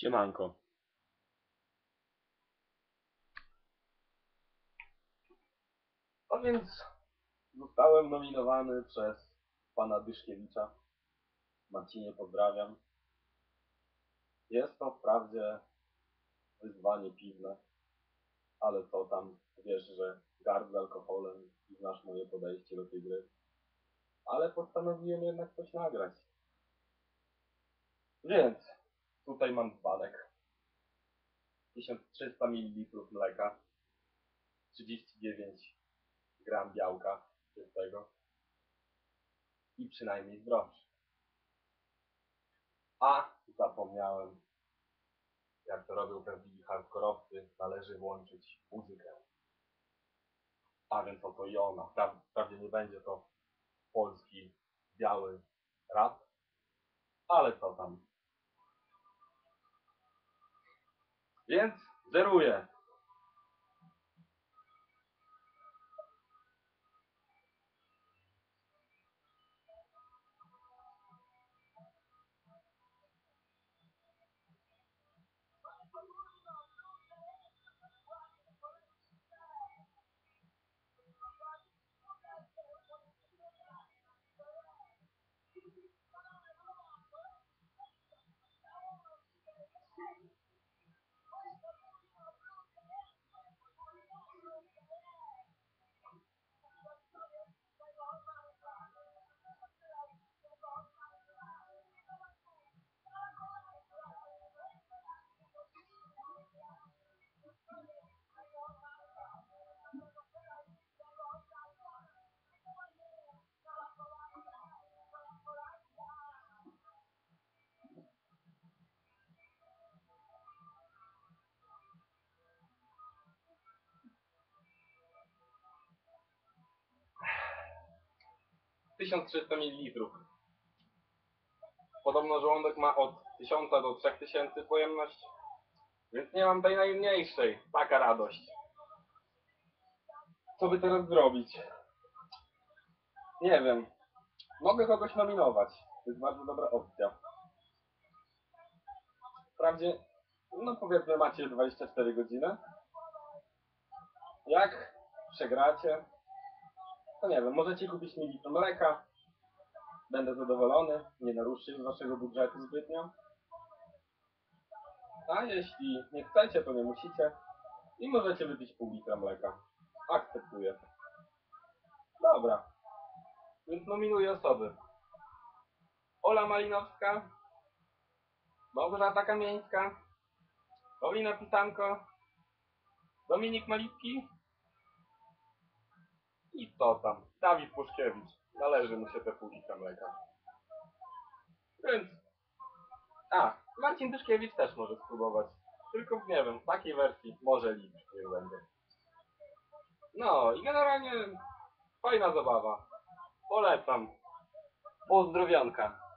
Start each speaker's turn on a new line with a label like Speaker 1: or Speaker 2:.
Speaker 1: Siemanko.
Speaker 2: No więc zostałem nominowany przez pana Dyszkiewicza. Marcinie pozdrawiam. Jest to wprawdzie wyzwanie piwne, ale co tam, wiesz, że gardzę alkoholem i znasz moje podejście do tej gry. Ale postanowiłem jednak coś nagrać. Więc tutaj mam dzbanek. 1300 ml mleka, 39 gram białka czystego i przynajmniej zdrowszy. A zapomniałem, jak to robią prawdziwi hardkorowcy, należy włączyć muzykę. A więc oto i ona. Pra- Wprawdzie nie będzie to polski biały rap, ale co tam. Więc zeruję. Tysiąc trzysta mililitrów. Podobno żołądek ma od 1000 do 3000 pojemność, więc nie mam tej najmniejszej. Taka radość. Co by teraz zrobić? Nie wiem. Mogę kogoś nominować. To jest bardzo dobra opcja. Wprawdzie, no powiedzmy macie 24 godziny. Jak przegracie, to nie wiem, możecie kupić mi litr mleka. Będę zadowolony, nie naruszy waszego budżetu zbytnio. A jeśli nie chcecie, to nie musicie. I możecie wypić pół litra mleka. Akceptuję. Dobra. Więc nominuję osoby. Ola Malinowska, Małgorzata Kamieńska, Paulina Pisanko, Dominik Malicki i co tam? Dawid Puszkiewicz. Należy mu się te pół litra mleka. Więc... A, Marcin Dyszkiewicz też może spróbować. Tylko nie wiem, w takiej wersji może liczyć nie będę. No i generalnie fajna zabawa. Polecam. Pozdrowionka.